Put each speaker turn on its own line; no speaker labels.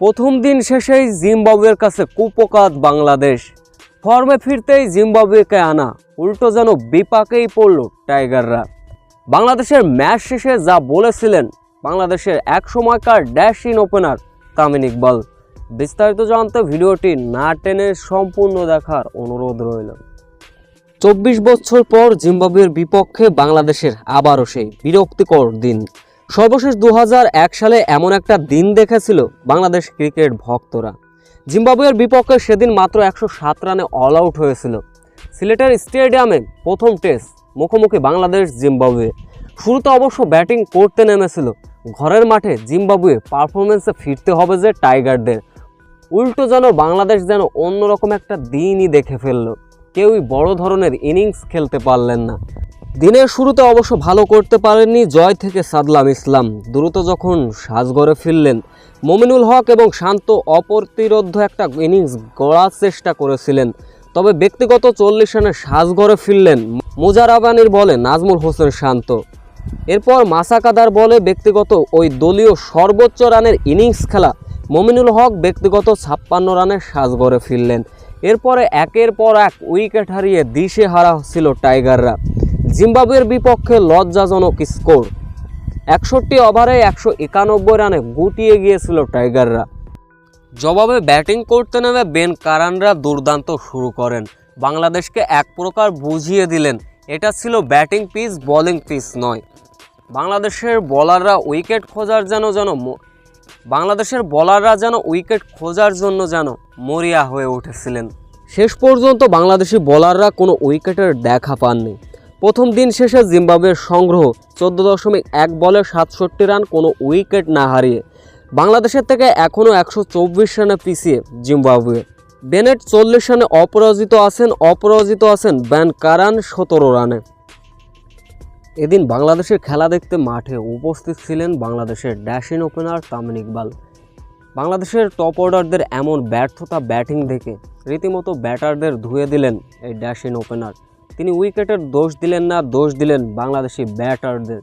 প্রথম দিন শেষেই জিম্বাবুয়ের কাছে কুপকাত বাংলাদেশ। ফর্মে ফিরতেই জিম্বাবুয়েকে আনা, উল্টো যেন বিপাকেই পড়ল টাইগাররা। বাংলাদেশের ম্যাচ শেষে যা বলেছিলেন, বাংলাদেশের এক সময়কার dash in opener Tamim Iqbal. বিস্তারিত জানতে ভিডিওটি না টেনে সম্পূর্ণ দেখার অনুরোধ রইল। চব্বিশ বছর পর জিম্বাবুয়ের বিপক্ষে বাংলাদেশের আবারও সেই বিরক্তিকর দিন। সর্বশেষ দু হাজার এক সালে এমন একটা দিন দেখেছিল বাংলাদেশ ক্রিকেট ভক্তরা। জিম্বাবুয়ের বিপক্ষে সেদিন মাত্র একশো সাত রানে অল আউট হয়েছিল। সিলেটের স্টেডিয়ামে প্রথম টেস্ট মুখোমুখি বাংলাদেশ জিম্বাবুয়ে। শুরুতে অবশ্য ব্যাটিং করতে নেমেছিল। ঘরের মাঠে জিম্বাবুয়ে পারফরমেন্সে ফিরতে হবে যে টাইগারদের। উল্টো যেন বাংলাদেশ যেন অন্যরকম একটা দিনই দেখে ফেলল। কেউই বড় ধরনের ইনিংস খেলতে পারলেন না। দিনের শুরুতে অবশ্য ভালো করতে পারেননি জয় থেকে সাদলাম ইসলাম। দ্রুত যখন সাজঘরে ফিরলেন, মমিনুল হক এবং শান্ত অপ্রতিরোধ একটা ইনিংস গড়ার চেষ্টা করেছিলেন। তবে ব্যক্তিগত চল্লিশ রানে সাজঘরে ফিরলেন মুজারাবানির বলে নাজমুল হোসেন শান্ত। এরপর মাসাকাদার বলে ব্যক্তিগত ওই দলীয় সর্বোচ্চ রানের ইনিংস খেলা মমিনুল হক ব্যক্তিগত ছাপ্পান্ন রানে সাজঘরে ফিরলেন। এরপরে একের পর এক উইকেট হারিয়ে দিশে হারা ছিল টাইগাররা। জিম্বাবুয়ের বিপক্ষে লজ্জাজনক স্কোর। একষট্টি ওভারে একশো একানব্বই রানে গুটিয়ে গিয়েছিল টাইগাররা। জবাবে ব্যাটিং করতে নেমে বেন কারানরা দুর্দান্ত শুরু করেন। বাংলাদেশকে এক প্রকার বুঝিয়ে দিলেন, এটা ছিল ব্যাটিং পিচ, বোলিং পিচ নয়। বাংলাদেশের বোলাররা উইকেট খোঁজার যেন যেন বাংলাদেশের বোলাররা যেন উইকেট খোঁজার জন্য যেন মরিয়া হয়ে উঠেছিলেন। শেষ পর্যন্ত বাংলাদেশি বোলাররা কোনো উইকেটের দেখা পাননি। প্রথম দিন শেষে জিম্বাবুয়ের সংগ্রহ চোদ্দ দশমিক এক বলে সাতষট্টি রান, কোনো উইকেট না হারিয়ে। বাংলাদেশের থেকে এখনও একশো চব্বিশ রানে পিছিয়ে জিম্বাবুয়ে। বেনেট চল্লিশ রানে অপরাজিত আছেন অপরাজিত আছেন ব্যান কারান সতেরো রানে। এদিন বাংলাদেশের খেলা দেখতে মাঠে উপস্থিত ছিলেন বাংলাদেশের ড্যাশিন ওপেনার তামিন ইকবাল। বাংলাদেশের টপ অর্ডারদের এমন ব্যর্থতা ব্যাটিং দেখে রীতিমতো ব্যাটারদের ধুয়ে দিলেন এই ড্যাশিন ওপেনার। তিনি উইকেটের দোষ দিলেন না দোষ দিলেন বাংলাদেশি ব্যাটারদের।